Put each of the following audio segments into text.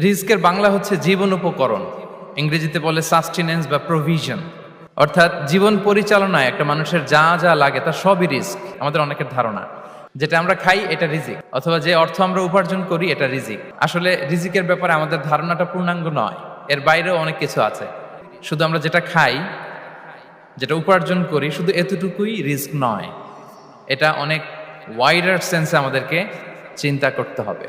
রিস্কের বাংলা হচ্ছে জীবন উপকরণ। ইংরেজিতে বলে সাস্টেনেন্স বা প্রভিশন অর্থাৎ জীবন পরিচালনায় একটা মানুষের যা যা লাগে তা সবই রিস্ক। আমাদের অনেকের ধারণা। যেটা আমরা খাই, এটা রিজিক। অথবা যে অর্থ আমরা উপার্জন করি, এটা রিজিক। আসলে রিজিকের ব্যাপারে আমাদের ধারণাটা পূর্ণাঙ্গ নয়। এর বাইরেও অনেক কিছু আছে। শুধু আমরা যেটা খাই, যেটা উপার্জন করি, শুধু এতটুকুই রিস্ক নয়। এটা অনেক ওয়াইডার সেন্সে আমাদেরকে চিন্তা করতে হবে।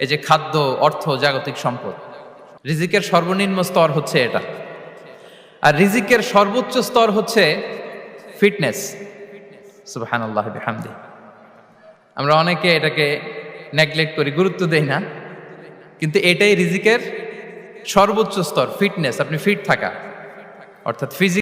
এই যে খাদ্য, অর্থ, জাগতিক সম্পদ। রিজিকের সর্বনিম্ন স্তর হচ্ছে এটা। আর রিজিকের সর্বোচ্চ স্তর হচ্ছে ফিটনেস। সুবাহান আমরা অনেকে এটাকে নেগলেক্ট করি, গুরুত্ব দেই না। কিন্তু এটাই রিজিকের সর্বোচ্চ স্তর, ফিটনেস, আপনি ফিট থাকা। অর্থাৎ ফিজিক